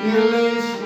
You're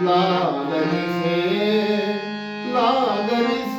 લાગરી છે લાગરી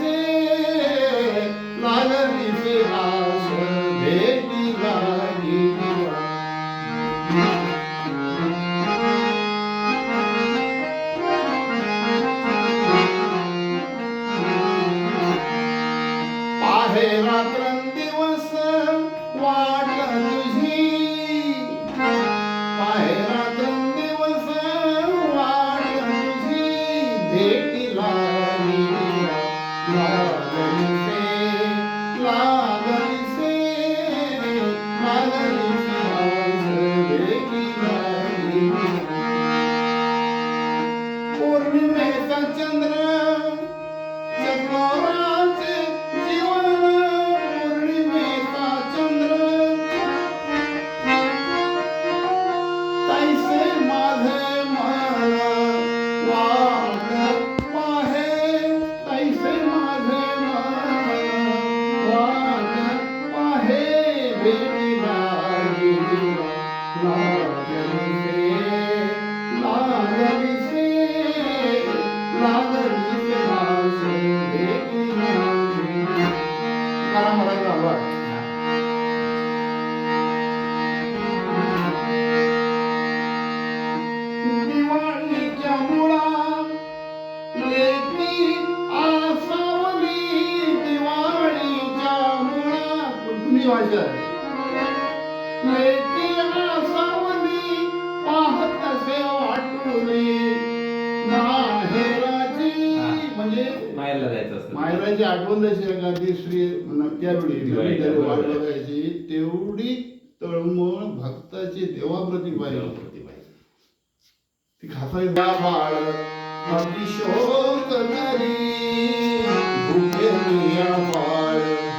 भगवान वाहे बेटा पाहत म्हणजे? मायराची आठवण जशी एखादी त्यावेळी वाट तेवढी तळमळ भक्ताची देवाप्रती पाहिजे ती खासायची बाळ अतिशोक नरी भूके बाळ.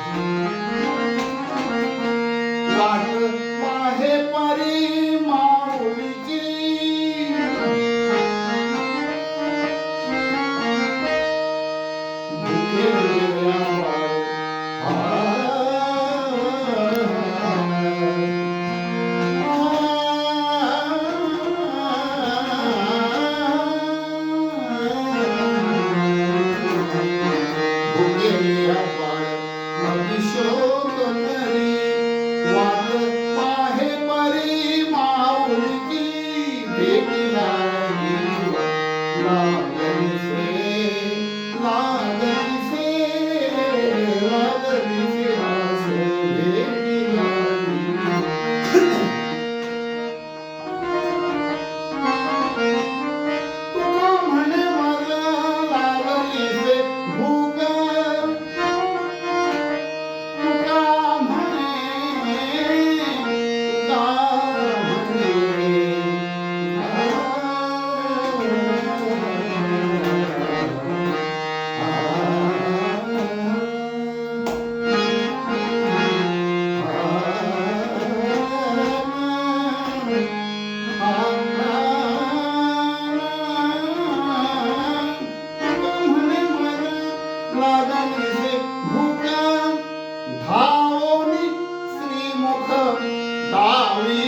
गणेश भूषण धावनी श्रीमुख दावी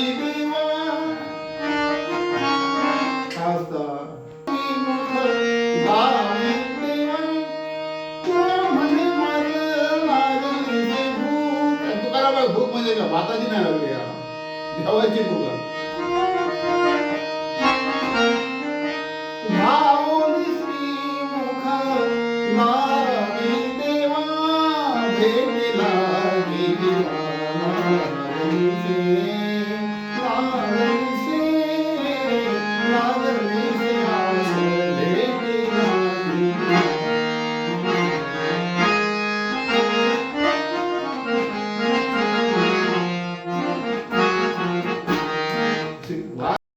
तुकाराम भूक म्हणजे का भाताची नाही लागली देवाची भूक